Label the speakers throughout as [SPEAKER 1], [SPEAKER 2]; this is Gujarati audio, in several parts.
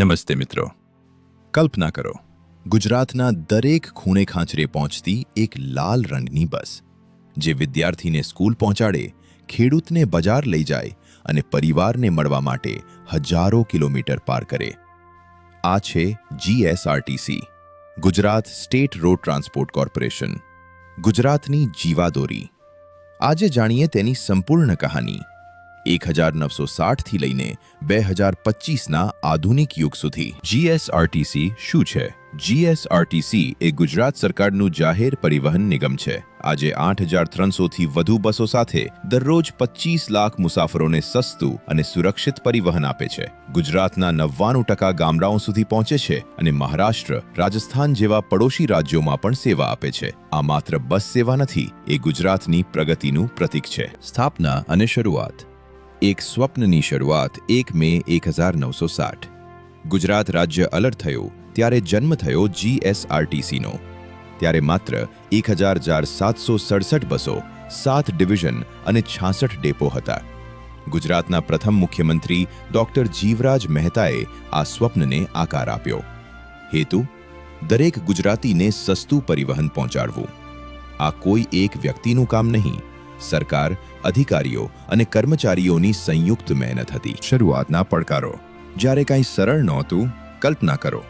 [SPEAKER 1] નમસ્તે મિત્રો. કલ્પના કરો, ગુજરાતના દરેક ખૂણે ખાંચરે પહોંચતી એક લાલ રંગની બસ, જે વિદ્યાર્થીને સ્કૂલ પહોંચાડે, ખેડૂતને બજાર લઈ જાય અને પરિવારને મળવા માટે હજારો કિલોમીટર પાર કરે. આ છે GSRTC Gujarat state road transport corporation, ગુજરાતની જીવાદોરી. આજે જાણીએ તેની સંપૂર્ણ કહાની. એક હજાર નવસો સાઠથી લઈને બે હજાર પચીસના આધુનિક યુગ સુધી. જીએસઆરટીસી શું છે? જીએસઆરટીસી એ ગુજરાત સરકારનું જાહેર પરિવહન નિગમ છે. આજે આઠ હજાર ત્રણસોથી વધુ બસો સાથે દરરોજ પચીસ લાખ મુસાફરોને સસ્તું અને સુરક્ષિત પરિવહન આપે છે. ગુજરાતના નવ્વાણું ટકા ગામડાઓ સુધી પહોંચે છે અને મહારાષ્ટ્ર, રાજસ્થાન જેવા પડોશી રાજ્યોમાં પણ સેવા આપે છે. આ માત્ર બસ સેવા નથી, એ ગુજરાતની પ્રગતિનું પ્રતીક છે. સ્થાપના અને શરૂઆત. એક સ્વપ્નની શરૂઆત એક મે એક હજાર નવસો સાઠ. ગુજરાત રાજ્ય અલર્ટ થયું ત્યારે જન્મ થયો જીએસઆરટીસીનો ત્યારે માત્ર એક હજાર ચાર સાતસો સડસઠ બસો સાત ડિવિઝન અને છાસઠ ડેપો હતા. ગુજરાતના પ્રથમ મુખ્યમંત્રી ડોક્ટર જીવરાજ મહેતાએ આ સ્વપ્નને આકાર આપ્યો. હેતુ, દરેક ગુજરાતીને સસ્તું પરિવહન પહોંચાડવું. આ કોઈ એક વ્યક્તિનું કામ નહીં, સરકાર અધિકારીઓ અને કર્મચારીઓની સંયુક્ત મહેનત હતી. શરૂઆતના પડકારો. જ્યારે કાંઈ સરળ નહોતું, કલ્પના કરો.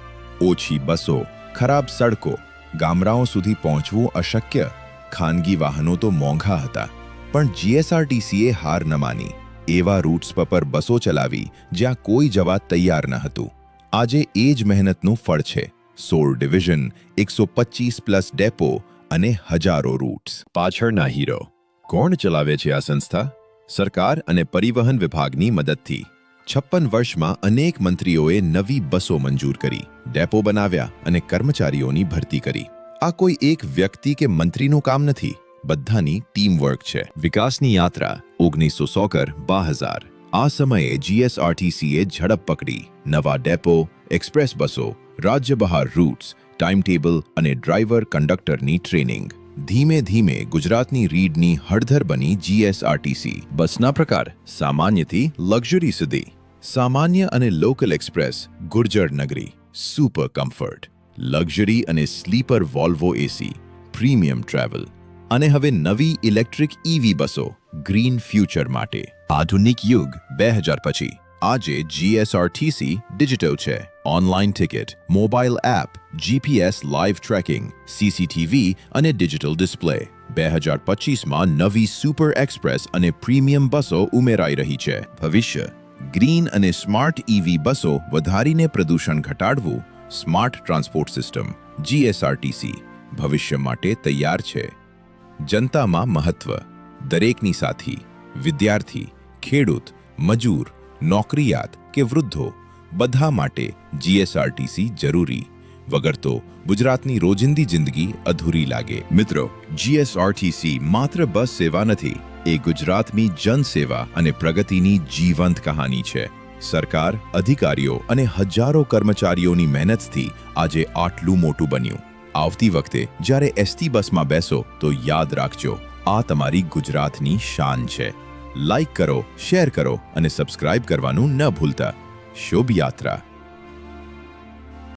[SPEAKER 1] ઓછી બસો, ખરાબ સડકો, ગામડાઓ સુધી પહોંચવું અશક્ય. ખાનગી વાહનો તો મોંઘા હતા, પણ જીએસઆરટીસીએ હાર ન માની. એવા રૂટ્સ પર બસો ચલાવી, જ્યાં કોઈ જવા તૈયાર ન હતું. આજે એ જ મહેનતનું ફળ છે. સોળ ડિવિઝન, એકસો પચીસ પ્લસ ડેપો અને હજારો રૂટ્સ. પાછળના હીરો કોણ ચલાવે છે આ સંસ્થા? સરકાર અને પરિવહન વિભાગની મદદથી. છપ્પન વર્ષમાં અનેક મંત્રીઓએ નવી બસો મંજૂર કરી, ડેપો બનાવ્યા અને કર્મચારીઓની ભરતી કરી. આ કોઈ એક વ્યક્તિ કે મંત્રીનું કામ નથી, બધાની ટીમ વર્ક છે. વિકાસની યાત્રા, ઓગણીસો સોકર બા હજાર. આ સમયે જીએસઆરટીસીએ ઝડપ પકડી. નવા ડેપો, એક્સપ્રેસ બસો રાજ્ય બહાર રૂટ્સ ટાઈમ ટેબલ અને ડ્રાઈવર કંડક્ટરની ટ્રેનિંગ. ધીમે ધીમે ગુજરાતની રીડની હળધર બની જીએસઆરટીસી બસના પ્રકાર, સામાન્યથી લક્ઝરી સુધી સામાન્ય અને local express, Gurjar Nagari, super comfort, luxury અને sleeper Volvo AC, premium travel. અને હવે નવી ઇલેક્ટ્રિક ઈવી બસો, ગ્રીન ફ્યુચર માટે. આધુનિક યુગ, બે હજાર પછી આજે જીએસઆરટીસી ડિજિટલ છે. Online ticket, mobile app GPS live tracking CCTV અને ડિજિટલ ડિસ્પ્લે બે હજાર પચીસમાં નવી સુપર એક્સપ્રેસ અને પ્રીમિયમ બસો ઉમેરાઈ રહી છે. ભવિષ્ય ગ્રીન અને સ્માર્ટ ઇવી બસો વધારીને પ્રદૂષણ ઘટાડવું સ્માર્ટ ટ્રાન્સપોર્ટ સિસ્ટમ જીએસઆરટીસી ભવિષ્ય માટે તૈયાર છે. જનતામાં મહત્વ, દરેકની સાથી, વિદ્યાર્થી, ખેડૂત, મજૂર, નોકરિયાત કે વૃદ્ધો, બધા માટે જીએસઆરટીસી જરૂરી. વગર તો ગુજરાતની રોજિંદી જિંદગી અધૂરી લાગે. મિત્રો જીએસઆરટીસી માત્ર બસ સેવા નથી, એ ગુજરાતની જનસેવા અને પ્રગતિની જીવંત કહાની છે. સરકાર, અધિકારીઓ અને હજારો કર્મચારીઓની મહેનતથી આજે આટલું મોટું બન્યું. આવતી વખતે જ્યારે એસટી બસમાં બેસો તો યાદ રાખજો, આ તમારી ગુજરાતની શાન છે. લાઇક કરો, શેર કરો અને સબસ્ક્રાઇબ કરવાનું ન ભૂલતા. શુભ યાત્રા